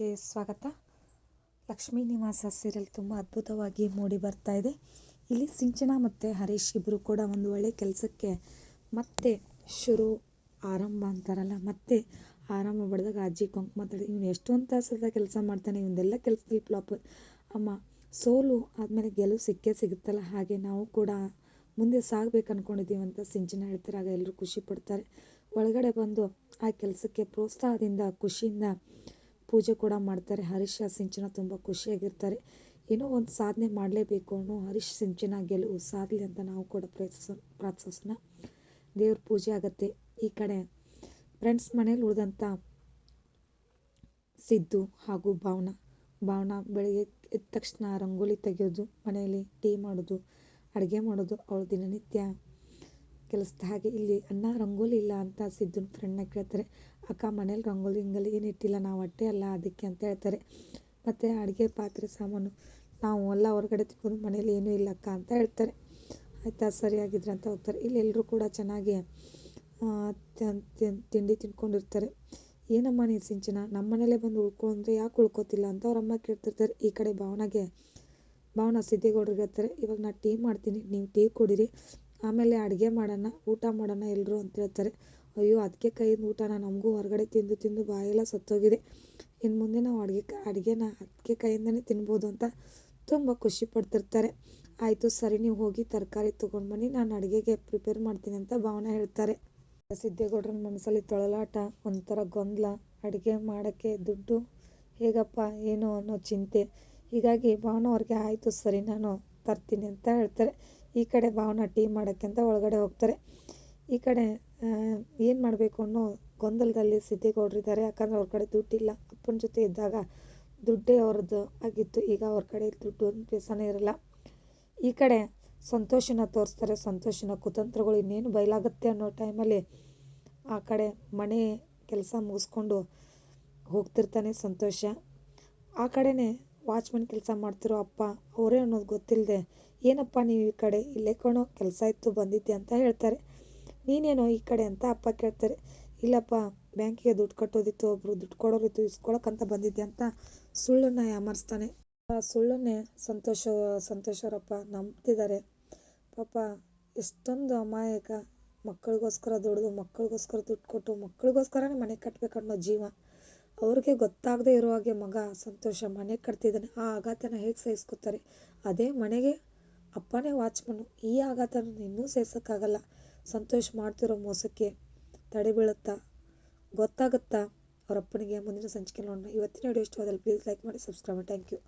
ಗೆ ಸ್ವಾಗತ. ಲಕ್ಷ್ಮೀ ನಿವಾಸ ಸೀರಿಯಲ್ ತುಂಬ ಅದ್ಭುತವಾಗಿ ಮೂಡಿ ಬರ್ತಾ ಇದೆ. ಇಲ್ಲಿ ಸಿಂಚನ ಮತ್ತು ಹರೀಶ್ ಇಬ್ಬರು ಕೂಡ ಒಂದು ಒಳ್ಳೆ ಕೆಲಸಕ್ಕೆ ಮತ್ತೆ ಶುರು, ಆರಂಭ ಅಂತಾರಲ್ಲ, ಮತ್ತೆ ಆರಂಭ ಪಡೆದಾಗ ಅಜ್ಜಿ ಕುಂಕುಮ ಮಾತಾಡಿ, ಇವನು ಎಷ್ಟೊಂದು ತಾಸದ ಕೆಲಸ ಮಾಡ್ತಾನೆ ಇವನ್ನೆಲ್ಲ ಕೆಲಸದಲ್ಲಿ ಫ್ಲಾಪ್ ಅಮ್ಮ, ಸೋಲು ಆದಮೇಲೆ ಗೆಲುವು ಸಿಕ್ಕೇ ಸಿಗುತ್ತಲ್ಲ, ಹಾಗೆ ನಾವು ಕೂಡ ಮುಂದೆ ಸಾಗ್ಬೇಕು ಅಂದ್ಕೊಂಡಿದ್ದೀವಿ ಅಂತ ಸಿಂಚನ ಹೇಳ್ತಾರೆ, ಆಗ ಎಲ್ಲರೂ ಖುಷಿ ಪಡ್ತಾರೆ. ಒಳಗಡೆ ಬಂದು ಆ ಕೆಲಸಕ್ಕೆ ಪ್ರೋತ್ಸಾಹದಿಂದ, ಖುಷಿಯಿಂದ ಪೂಜೆ ಕೂಡ ಮಾಡ್ತಾರೆ. ಹರೀಶ್ ಸಿಂಚನ ತುಂಬ ಖುಷಿಯಾಗಿರ್ತಾರೆ. ಏನೋ ಒಂದು ಸಾಧನೆ ಮಾಡಲೇಬೇಕು ಅನ್ನೋ ಹರೀಶ್ ಸಿಂಚನ ಗೆಲುವು ಸಾಧಲಿ ಅಂತ ನಾವು ಕೂಡ ಪ್ರಾರ್ಥಿಸೋ ಪ್ರಾರ್ಥಿಸೋಣ. ದೇವ್ರ ಪೂಜೆ ಆಗುತ್ತೆ. ಈ ಕಡೆ ಫ್ರೆಂಡ್ಸ್ ಮನೇಲಿ ಉಳಿದಂಥ ಸಿದ್ದು ಹಾಗೂ ಭಾವನಾ. ಭಾವನಾ ಬೆಳಗ್ಗೆ ಎದ್ದ ತಕ್ಷಣ ರಂಗೋಲಿ ತೆಗೆಯೋದು ಮನೆಯಲ್ಲಿ ಟೀ ಮಾಡೋದು, ಅಡುಗೆ ಮಾಡೋದು, ಅವಳು ದಿನನಿತ್ಯ ಕೆಲಸದ ಹಾಗೆ ಇಲ್ಲಿ ಅಣ್ಣ ರಂಗೋಲಿ ಇಲ್ಲ ಅಂತ ಸಿದ್ದುನ ಫ್ರೆಂಡ್ನ ಕೇಳ್ತಾರೆ, ಅಕ್ಕ, ಮನೇಲಿ ರಂಗೋಲಿ ಹಿಂಗಲ್ಲಿ ಏನು ಇಟ್ಟಿಲ್ಲ, ನಾವು ಹೊಟ್ಟೆ ಅಲ್ಲ ಅದಕ್ಕೆ ಅಂತ ಹೇಳ್ತಾರೆ. ಮತ್ತು ಅಡುಗೆ ಪಾತ್ರೆ ಸಾಮಾನು, ನಾವು ಎಲ್ಲ ಹೊರಗಡೆ ತಿಳ್ಕೊಂಡು ಮನೇಲಿ ಏನೂ ಇಲ್ಲ ಅಕ್ಕ ಅಂತ ಹೇಳ್ತಾರೆ. ಆಯಿತಾ ಸರಿಯಾಗಿದ್ರೆ ಅಂತ ಹೋಗ್ತಾರೆ. ಇಲ್ಲಿ ಎಲ್ಲರೂ ಕೂಡ ಚೆನ್ನಾಗಿ ತಿಂಡಿ ತಿನ್ಕೊಂಡಿರ್ತಾರೆ. ಏನಮ್ಮ ನೀನು ಸಿಂಚನ? ನಮ್ಮ ಮನೇಲೇ ಬಂದು ಉಳ್ಕೊಂಡ್ರೆ ಯಾಕೆ ಉಳ್ಕೋತಿಲ್ಲ ಅಂತ ಅವ್ರ ಅಮ್ಮ ಕೇಳ್ತಿರ್ತಾರೆ. ಈ ಕಡೆ ಭಾವನಾಗೆ, ಭಾವನಾ ಸಿದ್ದಿಗೌಡ್ರಿಗೆ ಹೇಳ್ತಾರೆ, ಇವಾಗ ನಾನು ಟೀ ಮಾಡ್ತೀನಿ, ನೀವು ಟೀ ಕುಡೀರಿ. ಆಮೇಲೆ ಅಡುಗೆ ಮಾಡೋಣ, ಊಟ ಮಾಡೋಣ ಎಲ್ಲರೂ ಅಂತ ಹೇಳ್ತಾರೆ. ಅಯ್ಯೋ ಅದಕ್ಕೆ ಕೈಯಿಂದ ಊಟನ? ನಮಗೂ ಹೊರಗಡೆ ತಿಂದು ತಿಂದು ಬಾಯೆಲ್ಲ ಸತ್ತೋಗಿದೆ. ಇನ್ನು ಮುಂದೆ ನಾವು ಅಡುಗೆ, ಅಡುಗೆನ ಅದಕ್ಕೆ ಕೈಯಿಂದನೇ ತಿನ್ಬೋದು ಅಂತ ತುಂಬ ಖುಷಿ ಪಡ್ತಿರ್ತಾರೆ. ಆಯಿತು, ಸರಿ, ನೀವು ಹೋಗಿ ತರಕಾರಿ ತೊಗೊಂಡು ಬನ್ನಿ. ನಾನು ಅಡುಗೆಗೆ ಪ್ರಿಪೇರ್ ಮಾಡ್ತೀನಿ ಅಂತ ಭಾವನೆ ಹೇಳ್ತಾರೆ. ಸಿದ್ದೇಗೌಡ್ರನ ಮನಸ್ಸಲ್ಲಿ ತೊಳಲಾಟ, ಒಂಥರ ಗೊಂದಲ, ಅಡುಗೆ ಮಾಡೋಕ್ಕೆ ದುಡ್ಡು ಹೇಗಪ್ಪ, ಏನು ಅನ್ನೋ ಚಿಂತೆ. ಹೀಗಾಗಿ ಭಾವನ ಅವ್ರಿಗೆ, ಆಯಿತು, ಸರಿ, ನಾನು ತರ್ತೀನಿ ಅಂತ ಹೇಳ್ತಾರೆ. ಈ ಕಡೆ ಭಾವನ ಟೀ ಮಾಡೋಕ್ಕೆ ಅಂತ ಒಳಗಡೆ ಹೋಗ್ತಾರೆ. ಈ ಕಡೆ ಏನು ಮಾಡಬೇಕು ಅನ್ನೋ ಗೊಂದಲದಲ್ಲಿ ಸಿದ್ದಿಗೌಡರಿದ್ದಾರೆ ಯಾಕಂದರೆ ಅವ್ರ ಕಡೆ ದುಡ್ಡಿಲ್ಲ. ಅಪ್ಪನ ಜೊತೆ ಇದ್ದಾಗ ದುಡ್ಡೇ ಅವ್ರದ್ದು ಆಗಿತ್ತು. ಈಗ ಅವ್ರ ಕಡೆ ದುಡ್ಡು ಒಂದು ಪೈಸಾನೇ ಇರಲ್ಲ. ಈ ಕಡೆ ಸಂತೋಷನ ತೋರಿಸ್ತಾರೆ. ಸಂತೋಷನ ಕುತಂತ್ರಗಳು ಇನ್ನೇನು ಬಯಲಾಗುತ್ತೆ ಅನ್ನೋ ಟೈಮಲ್ಲಿ ಆ ಕಡೆ ಮನೆ ಕೆಲಸ ಮುಗಿಸ್ಕೊಂಡು ಹೋಗ್ತಿರ್ತಾನೆ ಸಂತೋಷ. ಆ ಕಡೆನೇ ವಾಚ್ಮನ್ ಕೆಲಸ ಮಾಡ್ತಿರೋ ಅಪ್ಪ, ಅವರೇ ಅನ್ನೋದು ಗೊತ್ತಿಲ್ಲದೆ ಏನಪ್ಪ ನೀವು ಈ ಕಡೆ? ಇಲ್ಲೇ ಕಣೋ, ಕೆಲಸ ಇತ್ತು, ಬಂದಿದ್ದೆ ಅಂತ ಹೇಳ್ತಾರೆ. ನೀನೇನೋ ಈ ಕಡೆ? ಅಂತ ಅಪ್ಪ ಕೇಳ್ತಾರೆ. ಇಲ್ಲಪ್ಪ, ಬ್ಯಾಂಕಿಗೆ ದುಡ್ಡು ಕಟ್ಟೋದಿತ್ತು, ಒಬ್ರು ದುಡ್ಡು ಕೊಡೋರಿತ್ತು ಇಸ್ಕೊಳಕ್ಕಂತ ಬಂದಿದ್ದೆ ಅಂತ ಸುಳ್ಳನ್ನು ಯಾಮರ್ಸ್ತಾನೆ. ಆ ಸುಳ್ಳನ್ನೇ ಸಂತೋಷ, ಸಂತೋಷರಪ್ಪ ನಂಬ್ತಿದ್ದಾರೆ. ಪಾಪ, ಎಷ್ಟೊಂದು ಅಮಾಯಕ. ಮಕ್ಕಳಿಗೋಸ್ಕರ ದುಡಿದು, ಮಕ್ಕಳಿಗೋಸ್ಕರ ದುಡ್ಡು ಕೊಟ್ಟು, ಮಕ್ಕಳಿಗೋಸ್ಕರನೇ ಮನೆ ಕಟ್ಟಬೇಕನ್ನೋ ಜೀವ. ಅವ್ರಿಗೆ ಗೊತ್ತಾಗದೇ ಇರೋ ಹಾಗೆ ಮಗ ಸಂತೋಷ ಮನೆ ಕಟ್ತಿದ್ದಾನೆ. ಆ ಆಘಾತನ ಹೇಗೆ ಸಹಿಸ್ಕೊತಾರೆ ಅದೇ ಮನೆಗೆ ಅಪ್ಪನೇ ವಾಚ್ಮನ್ನು. ಈ ಆಘಾತನ ಇನ್ನೂ ಸಹಿಸೋಕ್ಕಾಗಲ್ಲ ಸಂತೋಷ್ ಮಾಡ್ತಿರೋ ಮೋಸಕ್ಕೆ ತಡೆ ಬೀಳುತ್ತಾ? ಗೊತ್ತಾಗುತ್ತಾ? ಅವರಪ್ಪನಿಗೆ ಮುಂದಿನ ಸಂಚಿಕೆ ನೋಡೋಣ. ಇವತ್ತಿನ ವಿಡಿಯೋ ಇಷ್ಟವಾದಲ್ಲಿ ಪ್ಲೀಸ್ ಲೈಕ್ ಮಾಡಿ ಸಬ್ಸ್ಕ್ರೈಬ್ ಮಾಡಿ. Thank you